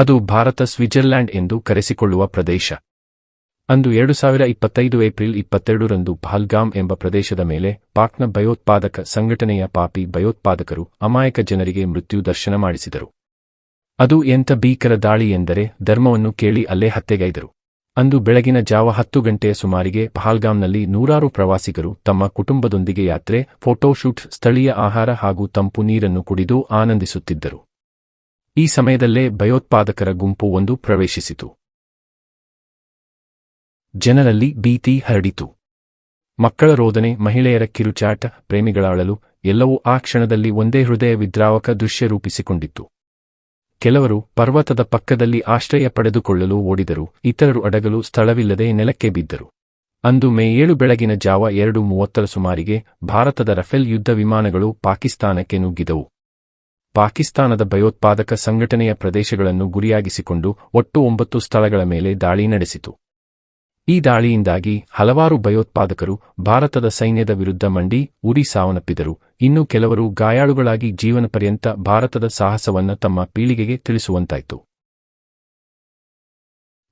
ಅದು ಭಾರತ ಸ್ವಿಟ್ಜರ್ಲ್ಯಾಂಡ್ ಎಂದು ಕರೆಸಿಕೊಳ್ಳುವ ಪ್ರದೇಶ. ಅಂದು ಎರಡು ಸಾವಿರ ಇಪ್ಪತ್ತೈದು ಏಪ್ರಿಲ್ ಇಪ್ಪತ್ತೆರಡರಂದು ಪಹಲ್ಗಾಮ್ ಎಂಬ ಪ್ರದೇಶದ ಮೇಲೆ ಪಾಕ್ನ ಭಯೋತ್ಪಾದಕ ಸಂಘಟನೆಯ ಪಾಪಿ ಭಯೋತ್ಪಾದಕರು ಅಮಾಯಕ ಜನರಿಗೆ ಮೃತ್ಯು ದರ್ಶನ ಮಾಡಿಸಿದರು. ಅದು ಎಂಥ ಭೀಕರ ದಾಳಿ ಎಂದರೆ ಧರ್ಮವನ್ನು ಕೇಳಿ ಅಲ್ಲೇ ಹತ್ಯೆಗೈದರು. ಅಂದು ಬೆಳಗಿನ ಜಾವ ಹತ್ತು ಗಂಟೆಯ ಸುಮಾರಿಗೆ ಪಹಲ್ಗಾಮ್ನಲ್ಲಿ ನೂರಾರು ಪ್ರವಾಸಿಗರು ತಮ್ಮ ಕುಟುಂಬದೊಂದಿಗೆ ಯಾತ್ರೆ ಫೋಟೋಶೂಟ್ ಸ್ಥಳೀಯ ಆಹಾರ ಹಾಗೂ ತಂಪು ನೀರನ್ನು ಕುಡಿದು ಆನಂದಿಸುತ್ತಿದ್ದರು. ಈ ಸಮಯದಲ್ಲೇ ಭಯೋತ್ಪಾದಕರ ಗುಂಪು ಒಂದು ಪ್ರವೇಶಿಸಿತು. ಜನರಲ್ಲಿ ಭೀತಿ ಹರಡಿತು. ಮಕ್ಕಳ ರೋದನೆ, ಮಹಿಳೆಯರ ಕಿರುಚಾಟ ಪ್ರೇಮಿಗಳ ಅಳಲು ಎಲ್ಲವೂ ಆ ಕ್ಷಣದಲ್ಲಿ ಒಂದೇ ಹೃದಯ ವಿದ್ರಾವಕ ದೃಶ್ಯ ರೂಪಿಸಿಕೊಂಡಿತ್ತು. ಕೆಲವರು ಪರ್ವತದ ಪಕ್ಕದಲ್ಲಿ ಆಶ್ರಯ ಪಡೆದುಕೊಳ್ಳಲು ಓಡಿದರು, ಇತರರು ಅಡಗಲು ಸ್ಥಳವಿಲ್ಲದೆ ನೆಲಕ್ಕೆ ಬಿದ್ದರು. ಅಂದು ಮೇ ಏಳು ಬೆಳಗಿನ ಜಾವ ಎರಡು ಮೂವತ್ತರ ಸುಮಾರಿಗೆ ಭಾರತದ ರಫೇಲ್ ಯುದ್ಧ ವಿಮಾನಗಳು ಪಾಕಿಸ್ತಾನಕ್ಕೆ ನುಗ್ಗಿದವು. ಪಾಕಿಸ್ತಾನದ ಭಯೋತ್ಪಾದಕ ಸಂಘಟನೆಯ ಪ್ರದೇಶಗಳನ್ನು ಗುರಿಯಾಗಿಸಿಕೊಂಡು ಒಟ್ಟು ಒಂಬತ್ತು ಸ್ಥಳಗಳ ಮೇಲೆ ದಾಳಿ ನಡೆಸಿತು. ಈ ದಾಳಿಯಿಂದಾಗಿ ಹಲವಾರು ಭಯೋತ್ಪಾದಕರು ಭಾರತದ ಸೈನ್ಯದ ವಿರುದ್ಧ ಮಂಡಿ ಉರಿ ಸಾವನ್ನಪ್ಪಿದರು. ಇನ್ನು ಕೆಲವರು ಗಾಯಾಳುಗಳಾಗಿ ಜೀವನ ಪರ್ಯಂತ ಭಾರತದ ಸಾಹಸವನ್ನ ತಮ್ಮ ಪೀಳಿಗೆಗೆ ತಿಳಿಸುವಂತಾಯಿತು.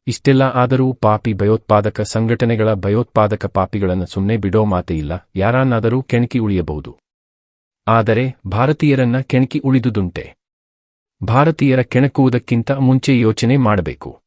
ಇಷ್ಟೆಲ್ಲ ಆದರೂ ಪಾಪಿ ಭಯೋತ್ಪಾದಕ ಸಂಘಟನೆಗಳ ಭಯೋತ್ಪಾದಕ ಪಾಪಿಗಳನ್ನು ಸುಮ್ಮನೆ ಬಿಡೋ ಮಾತೆಯಿಲ್ಲ ಯಾರನ್ನಾದರೂ ಕೆಣಕಿ ಉಳಿಯಬಹುದು. ಆದರೆ ಭಾರತೀಯರನ್ನ ಕೆಣಕಿ ಉಳಿದುದುಂಟೆ. ಭಾರತೀಯರ ಕೆಣಕುವುದಕ್ಕಿಂತ ಮುಂಚೆ ಯೋಚನೆ ಮಾಡಬೇಕು.